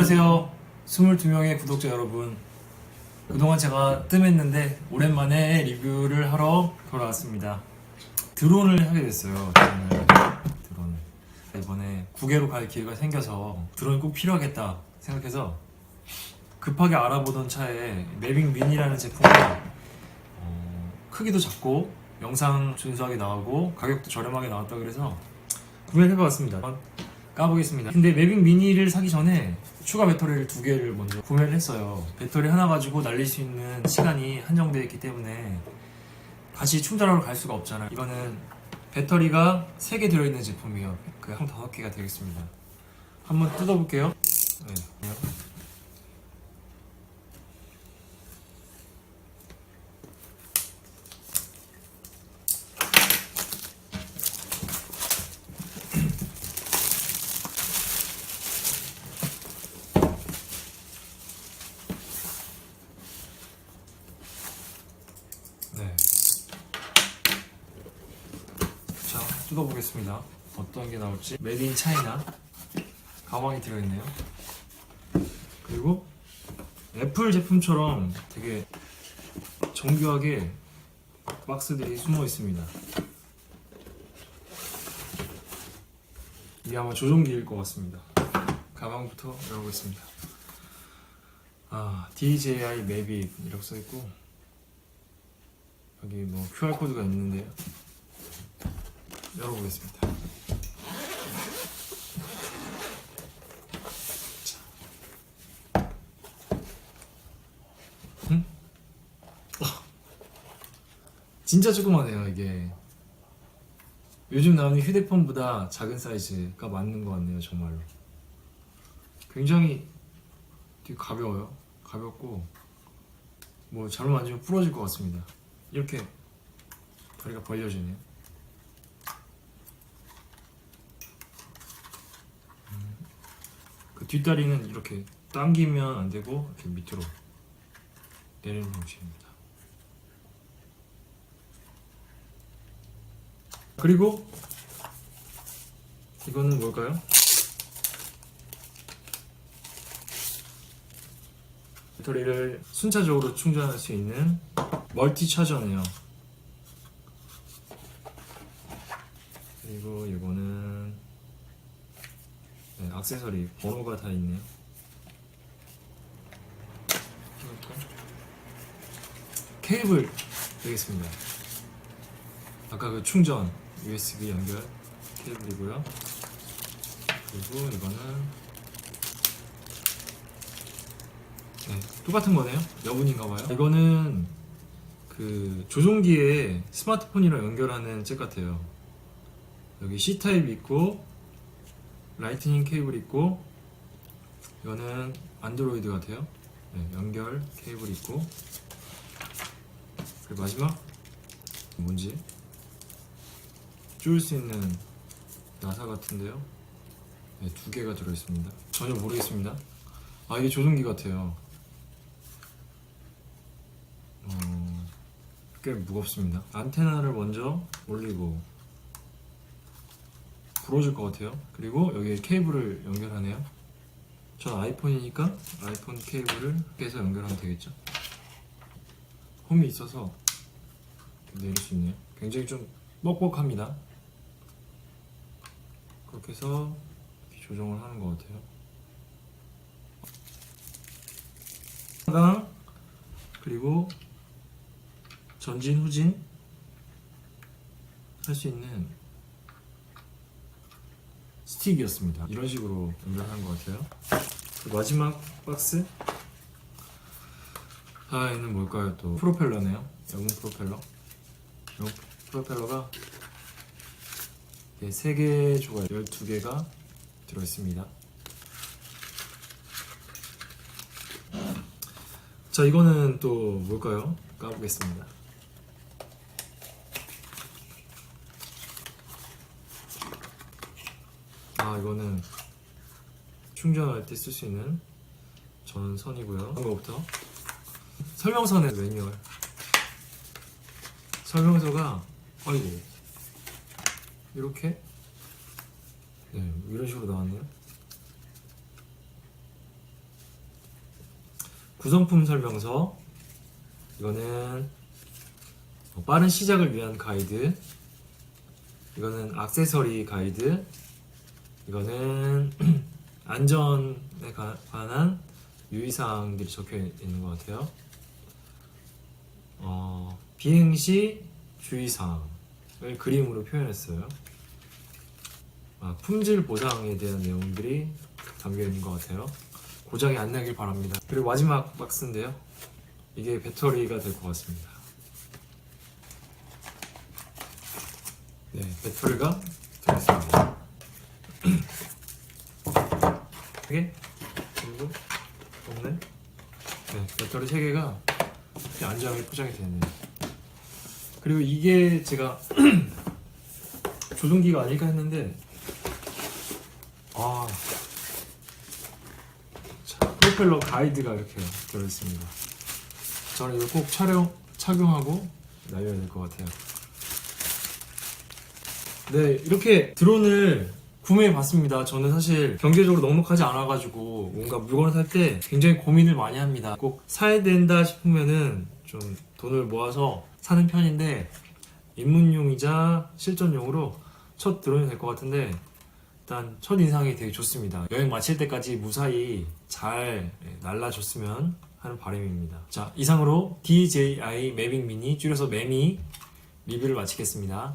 안녕하세요. 22명의 구독자 여러분. 그동안 제가 뜸했는데 오랜만에 리뷰를 하러 돌아왔습니다. 드론을 하게 됐어요. 드론을. 드론을. 이번에 국외로 갈 기회가 생겨서 드론이 꼭 필요하겠다 생각해서 급하게 알아보던 차에 매빅 미니라는 제품이 어, 크기도 작고 영상 준수하게 나오고 가격도 저렴하게 나왔다 그래서 구매를 해봤습니다. 까보겠습니다. 근데 매빅 미니를 사기 전에 추가 배터리를 두 개를 먼저 구매를 했어요. 배터리 하나 가지고 날릴 수 있는 시간이 한정되어 있기 때문에 다시 충전하러 갈 수가 없잖아요. 이거는 배터리가 3개 들어있는 제품이에요. 그총 5개가 되겠습니다. 한번 뜯어볼게요. 네. 네. 자, 뜯어보겠습니다. 어떤 게 나올지. 메드 인 차이나 가방이 들어있네요. 그리고 애플 제품처럼 되게 정교하게 박스들이 숨어 있습니다. 이게 아마 조종기일 것 같습니다. 가방부터 열어보겠습니다. 아, DJI 매빅 이라고 써있고 여기 뭐 QR 코드가 있는데요. 열어보겠습니다. 자. 응? 어. 진짜 조그마해요 이게. 요즘 나오는 휴대폰보다 작은 사이즈가 맞는 것 같네요 정말로. 굉장히 되게 가벼워요. 가볍고 뭐 잘못 만지면 부러질 것 같습니다. 이렇게 다리가 벌려지네요. 음, 그 뒷다리는 이렇게 당기면 안 되고 이렇게 밑으로 내리는 방식입니다. 그리고 이거는 뭘까요? 배터리를 순차적으로 충전할 수 있는 멀티 차저네요. 그리고 이거는 네, 액세서리 번호가 다 있네요. 케이블 되겠습니다. 아까 그 충전 USB 연결 케이블이고요. 그리고 이거는 네, 똑같은 거네요. 여분인가 봐요. 이거는 그 조종기에 스마트폰이랑 연결하는 잭 같아요. 여기 C 타입 있고 라이트닝 케이블 있고 이거는 안드로이드 같아요. 네, 연결 케이블 있고 그리고 마지막 뭔지 줄 수 있는 나사 같은데요. 네, 두 개가 들어 있습니다. 전혀 모르겠습니다. 아 이게 조종기 같아요. 어, 꽤 무겁습니다. 안테나를 먼저 올리고 부러질 것 같아요. 그리고 여기에 케이블을 연결하네요. 전 아이폰이니까 아이폰 케이블을 빼서 연결하면 되겠죠. 홈이 있어서 내릴 수 있네요. 굉장히 좀 뻑뻑합니다. 그렇게 해서 이렇게 조정을 하는 것 같아요. 하나 그리고 전진 후진 할 수 있는 스틱이었습니다. 이런 식으로 연결하는 것 같아요. 그 마지막 박스 하나에는 뭘까요? 또 프로펠러네요. 여분 프로펠러. 이 프로펠러가 3개 조각 12개가 들어있습니다. 자, 이거는 또 뭘까요? 까보겠습니다. 아, 이거는 충전할 때 쓸 수 있는 전선이고요. 이거부터 설명서는 매뉴얼. 설명서가 아이고 이렇게 네 이런 식으로 나왔네요. 구성품 설명서 이거는 어, 빠른 시작을 위한 가이드 이거는 액세서리 가이드 이거는 안전에 가- 관한 유의사항들이 적혀 있는 것 같아요. 어, 비행 시 주의사항을 그림으로 표현했어요. 아, 품질 보상에 대한 내용들이 담겨 있는 것 같아요. 고장이 안 나길 바랍니다. 그리고 마지막 박스인데요. 이게 배터리가 될 것 같습니다. 네, 배터리가 들어있습니다. 세 개? 그리고 없네? 네, 배터리 세 개가 이렇게 안전하게 포장이 되어 있네요. 그리고 이게 제가 조종기가 아닐까 했는데 아, 자, 프로펠러 가이드가 이렇게 들어있습니다. 저는 이거 꼭 촬영 착용하고 날려야 될 것 같아요. 네, 이렇게 드론을 구매해 봤습니다. 저는 사실 경제적으로 넉넉하지 않아가지고 뭔가 물건을 살 때 굉장히 고민을 많이 합니다. 꼭 사야 된다 싶으면은 좀 돈을 모아서 사는 편인데 입문용이자 실전용으로 첫 드론이 될 것 같은데 일단 첫 인상이 되게 좋습니다. 여행 마칠 때까지 무사히 잘 날라줬으면 하는 바람입니다. 자, 이상으로 DJI 매빅 미니 줄여서 매미 리뷰를 마치겠습니다.